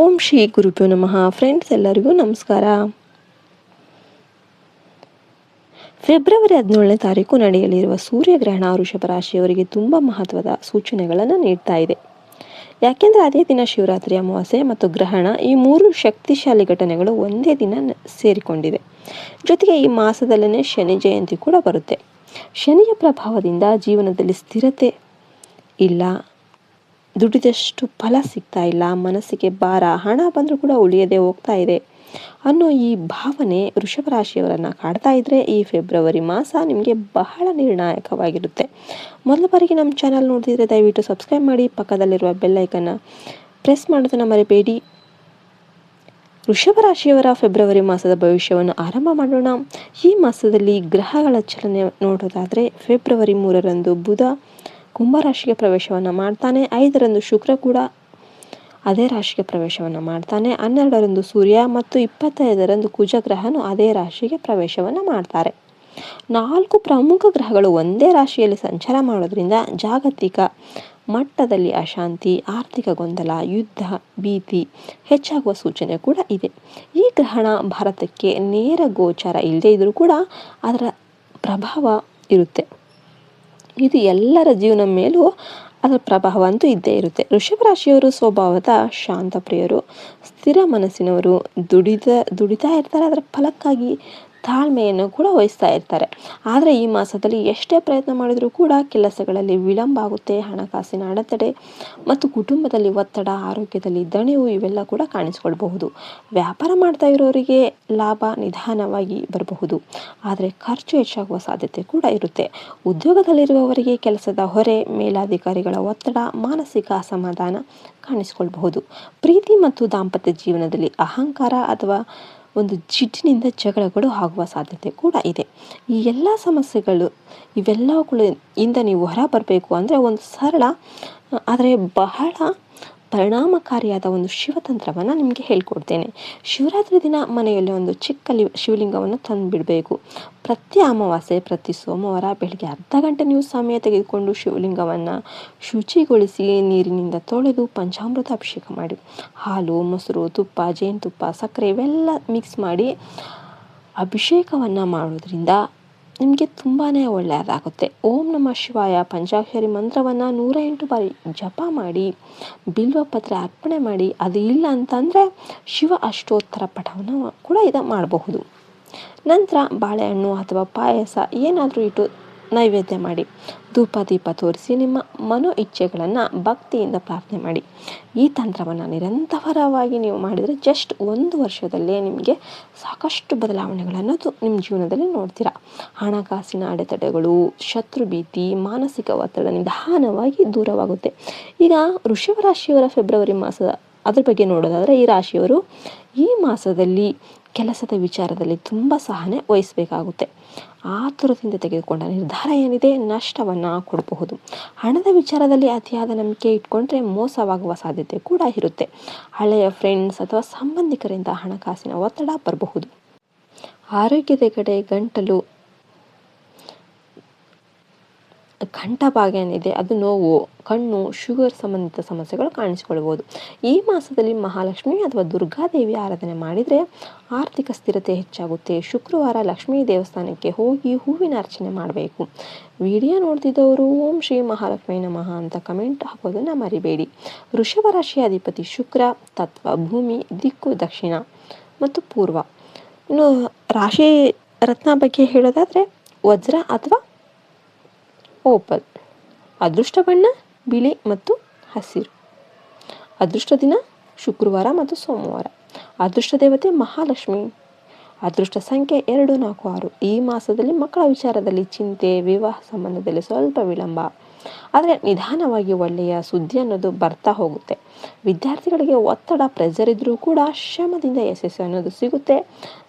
ಓಂ ಶ್ರೀ ಗುರುಭ್ಯೋ ನಮಃ. ಫ್ರೆಂಡ್ಸ್ ಎಲ್ಲರಿಗೂ ನಮಸ್ಕಾರ. ಫೆಬ್ರವರಿ ಹದಿನೇಳನೇ ತಾರೀಕು ನಡೆಯಲಿರುವ ಸೂರ್ಯಗ್ರಹಣ ವೃಷಭ ರಾಶಿಯವರಿಗೆ ತುಂಬ ಮಹತ್ವದ ಸೂಚನೆಗಳನ್ನು ನೀಡ್ತಾ ಇದೆ. ಯಾಕೆಂದರೆ ಅದೇ ದಿನ ಶಿವರಾತ್ರಿ ಅಮಾವಾಸ್ಯೆ ಮತ್ತು ಗ್ರಹಣ ಈ ಮೂರು ಶಕ್ತಿಶಾಲಿ ಘಟನೆಗಳು ಒಂದೇ ದಿನ ಸೇರಿಕೊಂಡಿದೆ. ಜೊತೆಗೆ ಈ ಮಾಸದಲ್ಲೇ ಶನಿ ಜಯಂತಿ ಕೂಡ ಬರುತ್ತೆ. ಶನಿಯ ಪ್ರಭಾವದಿಂದ ಜೀವನದಲ್ಲಿ ಸ್ಥಿರತೆ ಇಲ್ಲ ದುಡಿದಷ್ಟು ಫಲ ಸಿಗ್ತಾ ಇಲ್ಲ. ಮನಸ್ಸಿಗೆ ಭಾರ, ಹಣ ಬಂದರೂ ಕೂಡ ಉಳಿಯದೆ ಹೋಗ್ತಾ ಇದೆ. ಅನ್ನೋ ಈ ಭಾವನೆ ವೃಷಭ ರಾಶಿಯವರನ್ನು ಕಾಡ್ತಾ ಇದ್ದರೆ ಈ ಫೆಬ್ರವರಿ ಮಾಸ ನಿಮಗೆ ಬಹಳ ನಿರ್ಣಾಯಕವಾಗಿರುತ್ತೆ. ಮೊದಲ ಬಾರಿಗೆ ನಮ್ಮ ಚಾನಲ್ ನೋಡ್ತಿದ್ರೆ ದಯವಿಟ್ಟು ಸಬ್ಸ್ಕ್ರೈಬ್ ಮಾಡಿ, ಪಕ್ಕದಲ್ಲಿರುವ ಬೆಲ್ಲೈಕನ್ನು ಪ್ರೆಸ್ ಮಾಡೋದನ್ನು ಮರಿಬೇಡಿ. ವೃಷಭ ರಾಶಿಯವರ ಫೆಬ್ರವರಿ ಮಾಸದ ಭವಿಷ್ಯವನ್ನು ಆರಂಭ ಮಾಡೋಣ. ಈ ಮಾಸದಲ್ಲಿ ಗ್ರಹಗಳ ಚಲನೆ ನೋಡೋದಾದರೆ ಫೆಬ್ರವರಿ ಮೂರರಂದು ಬುಧ ಕುಂಭರಾಶಿಗೆ ಪ್ರವೇಶವನ್ನು ಮಾಡ್ತಾನೆ, ಐದರಂದು ಶುಕ್ರ ಕೂಡ ಅದೇ ರಾಶಿಗೆ ಪ್ರವೇಶವನ್ನು ಮಾಡ್ತಾನೆ, ಹನ್ನೆರಡರಂದು ಸೂರ್ಯ ಮತ್ತು ಇಪ್ಪತ್ತೈದರಂದು ಕುಜಗ್ರಹನು ಅದೇ ರಾಶಿಗೆ ಪ್ರವೇಶವನ್ನು ಮಾಡ್ತಾರೆ. ನಾಲ್ಕು ಪ್ರಮುಖ ಗ್ರಹಗಳು ಒಂದೇ ರಾಶಿಯಲ್ಲಿ ಸಂಚಾರ ಮಾಡೋದ್ರಿಂದ ಜಾಗತಿಕ ಮಟ್ಟದಲ್ಲಿ ಅಶಾಂತಿ, ಆರ್ಥಿಕ ಗೊಂದಲ, ಯುದ್ಧ, ಭೀತಿ ಹೆಚ್ಚಾಗುವ ಸೂಚನೆ ಕೂಡ ಇದೆ. ಈ ಗ್ರಹಣ ಭಾರತಕ್ಕೆ ನೇರ ಗೋಚಾರ ಇಲ್ಲದೇ ಇದ್ದರೂ ಕೂಡ ಅದರ ಪ್ರಭಾವ ಇರುತ್ತೆ. ಇದು ಎಲ್ಲರ ಜೀವನ ಮೇಲೂ ಅದರ ಪ್ರಭಾವ ಅಂತೂ ಇದ್ದೇ ಇರುತ್ತೆ. ವೃಷಭ ರಾಶಿಯವರು ಸ್ವಭಾವದ ಶಾಂತ ಪ್ರಿಯರು ಸ್ಥಿರ ಮನಸ್ಸಿನವರು, ದುಡಿದ, ದುಡಿತಾ ಇರ್ತಾರೆ, ಅದರ ಫಲಕ್ಕಾಗಿ ತಾಳ್ಮೆಯನ್ನು ಕೂಡ ವಹಿಸ್ತಾ ಇರ್ತಾರೆ. ಆದರೆ ಈ ಮಾಸದಲ್ಲಿ ಎಷ್ಟೇ ಪ್ರಯತ್ನ ಮಾಡಿದರೂ ಕೂಡ ಕೆಲಸಗಳಲ್ಲಿ ವಿಳಂಬ ಆಗುತ್ತೆ ಹಣಕಾಸಿನ ಅಡೆತಡೆ ಮತ್ತು ಕುಟುಂಬದಲ್ಲಿ ಒತ್ತಡ, ಆರೋಗ್ಯದಲ್ಲಿ ದಣಿವು ಇವೆಲ್ಲ ಕೂಡ ಕಾಣಿಸ್ಕೊಳ್ಬಹುದು. ವ್ಯಾಪಾರ ಮಾಡ್ತಾ ಇರೋರಿಗೆ ಲಾಭ ನಿಧಾನವಾಗಿ ಬರಬಹುದು. ಆದರೆ ಖರ್ಚು ಹೆಚ್ಚಾಗುವ ಸಾಧ್ಯತೆ ಕೂಡ ಇರುತ್ತೆ. ಉದ್ಯೋಗದಲ್ಲಿರುವವರಿಗೆ ಕೆಲಸದ ಹೊರೆ, ಮೇಲಾಧಿಕಾರಿಗಳ ಒತ್ತಡ, ಮಾನಸಿಕ ಅಸಮಾಧಾನ ಕಾಣಿಸ್ಕೊಳ್ಬಹುದು. ಪ್ರೀತಿ ಮತ್ತು ದಾಂಪತ್ಯ ಜೀವನದಲ್ಲಿ ಅಹಂಕಾರ ಅಥವಾ ಒಂದು ಜಿಡ್ಡಿನಿಂದ ಜಗಳಗಳು ಆಗುವ ಸಾಧ್ಯತೆ ಕೂಡ ಇದೆ. ಈ ಎಲ್ಲ ಸಮಸ್ಯೆಗಳು ಇವೆಲ್ಲವುಗಳು ಇಂದ ನೀವು ಹೊರ ಬರಬೇಕು ಅಂದರೆ ಒಂದು ಸರಳ ಆದರೆ ಬಹಳ ಪರಿಣಾಮಕಾರಿಯಾದ ಒಂದು ಶಿವತಂತ್ರವನ್ನು ನಿಮಗೆ ಹೇಳ್ಕೊಡ್ತೇನೆ. ಶಿವರಾತ್ರಿ ದಿನ ಮನೆಯಲ್ಲಿ ಒಂದು ಚಿಕ್ಕ ಲಿ, ಶಿವಲಿಂಗವನ್ನು ತಂದುಬಿಡಬೇಕು. ಪ್ರತಿ ಅಮಾವಾಸ್ಯೆ, ಪ್ರತಿ ಸೋಮವಾರ ಬೆಳಗ್ಗೆ ಅರ್ಧ ಗಂಟೆ ನೀವು ಸಮಯ ತೆಗೆದುಕೊಂಡು ಶಿವಲಿಂಗವನ್ನು ಶುಚಿಗೊಳಿಸಿ ನೀರಿನಿಂದ ತೊಳೆದು ಪಂಚಾಮೃತ ಅಭಿಷೇಕ ಮಾಡಿ. ಹಾಲು, ಮೊಸರು, ತುಪ್ಪ, ಜೇನುತುಪ್ಪ, ಸಕ್ಕರೆ ಇವೆಲ್ಲ ಮಿಕ್ಸ್ ಮಾಡಿ ಅಭಿಷೇಕವನ್ನು ಮಾಡೋದ್ರಿಂದ ನಿಮಗೆ ತುಂಬಾ ಒಳ್ಳೆಯದಾಗುತ್ತೆ. ಓಂ ನಮ ಶಿವಾಯ. ಪಂಚಾಕ್ಷರಿ ಮಂತ್ರವನ್ನು ನೂರ ಬಾರಿ ಜಪ ಮಾಡಿ, ಬಿಲ್ವ ಪತ್ರ ಅರ್ಪಣೆ ಮಾಡಿ, ಅದು ಇಲ್ಲ ಅಂತಂದರೆ ಶಿವ ಅಷ್ಟೋತ್ತರ ಪಠವನ್ನು ಕೂಡ ಇದು ಮಾಡಬಹುದು. ನಂತರ ಬಾಳೆಹಣ್ಣು ಅಥವಾ ಪಾಯಸ ಏನಾದರೂ ಇಟ್ಟು ನೈವೇದ್ಯ ಮಾಡಿ. ಧೂಪ, ದೀಪ ತೋರಿಸಿ ನಿಮ್ಮ ಮನೋ ಇಚ್ಛೆಗಳನ್ನು ಭಕ್ತಿಯಿಂದ ಪ್ರಾರ್ಥನೆ ಮಾಡಿ. ಈ ತಂತ್ರವನ್ನು ನಿರಂತರವಾಗಿ ನೀವು ಮಾಡಿದರೆ ಜಸ್ಟ್ ಒಂದು ವರ್ಷದಲ್ಲೇ ನಿಮಗೆ ಸಾಕಷ್ಟು ಬದಲಾವಣೆಗಳನ್ನು ನಿಮ್ಮ ಜೀವನದಲ್ಲಿ ನೋಡ್ತೀರಾ. ಹಣಕಾಸಿನ ಅಡೆತಡೆಗಳು, ಶತ್ರು ಭೀತಿ, ಮಾನಸಿಕ ಒತ್ತಡ ನಿಧಾನವಾಗಿ ದೂರವಾಗುತ್ತೆ. ಈಗ ವೃಷಭ ರಾಶಿಯವರ ಫೆಬ್ರವರಿ ಮಾಸದ ಅದ್ರ ಬಗ್ಗೆ ನೋಡೋದಾದರೆ ಈ ರಾಶಿಯವರು ಈ ಮಾಸದಲ್ಲಿ ಕೆಲಸದ ವಿಚಾರದಲ್ಲಿ ತುಂಬ ಸಹನೆ ವಹಿಸಬೇಕಾಗುತ್ತೆ. ಆತುರದಿಂದ ತೆಗೆದುಕೊಂಡ ನಿರ್ಧಾರ ಏನಿದೆ? ನಷ್ಟವನ್ನು ಕೊಡಬಹುದು. ಹಣದ ವಿಚಾರದಲ್ಲಿ ಅತಿಯಾದ ನಂಬಿಕೆ ಇಟ್ಕೊಂಡ್ರೆ ಮೋಸವಾಗುವ ಸಾಧ್ಯತೆ ಕೂಡ ಇರುತ್ತೆ. ಹಳೆಯ ಫ್ರೆಂಡ್ಸ್ ಅಥವಾ ಸಂಬಂಧಿಕರಿಂದ ಹಣಕಾಸಿನ ಒತ್ತಡ ಬರಬಹುದು. ಆರೋಗ್ಯದ ಕಡೆ ಗಂಟಲು ಭಾಗ ಏನಿದೆ ಅದು ನೋವು, ಕಣ್ಣು ಶುಗರ್ ಸಂಬಂಧಿತ ಸಮಸ್ಯೆಗಳು ಕಾಣಿಸಿಕೊಳ್ಬೋದು ಈ ಮಾಸದಲ್ಲಿ ಮಹಾಲಕ್ಷ್ಮಿ ಅಥವಾ ದುರ್ಗಾದೇವಿ ಆರಾಧನೆ ಮಾಡಿದರೆ ಆರ್ಥಿಕ ಸ್ಥಿರತೆ ಹೆಚ್ಚಾಗುತ್ತೆ. ಶುಕ್ರವಾರ ಲಕ್ಷ್ಮೀ ದೇವಸ್ಥಾನಕ್ಕೆ ಹೋಗಿ ಹೂವಿನ ಅರ್ಚನೆ ಮಾಡಬೇಕು. ವಿಡಿಯೋ ನೋಡ್ತಿದ್ದವರು, ಓಂ ಶ್ರೀ ಮಹಾಲಕ್ಷ್ಮಿ ನಮಃ ಅಂತ ಕಮೆಂಟ್ ಹಾಕೋದನ್ನು ಮರಿಬೇಡಿ. ವೃಷಭ ರಾಶಿಯ ಅಧಿಪತಿ ಶುಕ್ರ, ತತ್ವ, ಭೂಮಿ, ದಿಕ್ಕು, ದಕ್ಷಿಣ ಮತ್ತು ಪೂರ್ವ. ಇನ್ನು ರಾಶಿ ರತ್ನ ಬಗ್ಗೆ ಹೇಳೋದಾದರೆ ವಜ್ರ ಅಥವಾ ಓಪಲ್. ಅದೃಷ್ಟ ಬಣ್ಣ, ಬಿಳಿ ಮತ್ತು ಹಸಿರು. ಅದೃಷ್ಟ ದಿನ, ಶುಕ್ರವಾರ ಮತ್ತು ಸೋಮವಾರ. ಅದೃಷ್ಟ ದೇವತೆ, ಮಹಾಲಕ್ಷ್ಮಿ. ಅದೃಷ್ಟ ಸಂಖ್ಯೆ ಎರಡು, ನಾಲ್ಕು, ಆರು. ಈ ಮಾಸದಲ್ಲಿ ಮಕ್ಕಳ ವಿಚಾರದಲ್ಲಿ ಚಿಂತೆ, ವಿವಾಹ ಸಂಬಂಧದಲ್ಲಿ ಸ್ವಲ್ಪ ವಿಳಂಬ. ಆದರೆ ನಿಧಾನವಾಗಿ ಒಳ್ಳೆಯ ಸುದ್ದಿ ಅನ್ನೋದು ಬರ್ತಾ ಹೋಗುತ್ತೆ. ವಿದ್ಯಾರ್ಥಿಗಳಿಗೆ ಒತ್ತಡ ಪ್ರೆಜರ್ ಇದ್ದರೂ ಕೂಡ ಶ್ರಮದಿಂದ ಯಶಸ್ಸು ಅನ್ನೋದು ಸಿಗುತ್ತೆ.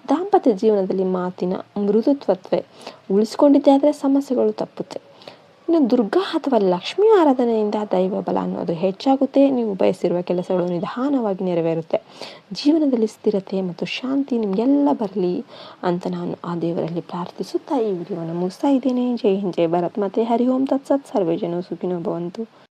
ದಾಂಪತ್ಯ ಜೀವನದಲ್ಲಿ ಮಾತಿನ ಮೃದುತ್ವತ್ವೆ ಉಳಿಸ್ಕೊಂಡಿದ್ದೆ ಆದರೆ ಸಮಸ್ಯೆಗಳು ತಪ್ಪುತ್ತೆ. ಇನ್ನು ದುರ್ಗಾ ಅಥವಾ ಲಕ್ಷ್ಮಿ ಆರಾಧನೆಯಿಂದ ದೈವ ಬಲ ಅನ್ನೋದು ಹೆಚ್ಚಾಗುತ್ತೆ. ನೀವು ಬಯಸಿರುವ ಕೆಲಸಗಳು ನಿಧಾನವಾಗಿ ನೆರವೇರುತ್ತೆ. ಜೀವನದಲ್ಲಿ ಸ್ಥಿರತೆ ಮತ್ತು ಶಾಂತಿ ನಿಮಗೆಲ್ಲ ಬರಲಿ ಅಂತ ನಾನು ಆ ದೇವರಲ್ಲಿ ಪ್ರಾರ್ಥಿಸುತ್ತಾ ಈ ವಿಡಿಯೋವನ್ನು ಮುಗಿಸ್ತಾ ಇದ್ದೇನೆ. ಜೈ ಹಿಂದ್, ಜೈ ಭರತ್. ಮತ್ತೆ ಹರಿ ಓಂ. ತತ್ಸತ್. ಸರ್ವೇ ಜನ ಸುಖಿನೋ ಭವಂತು.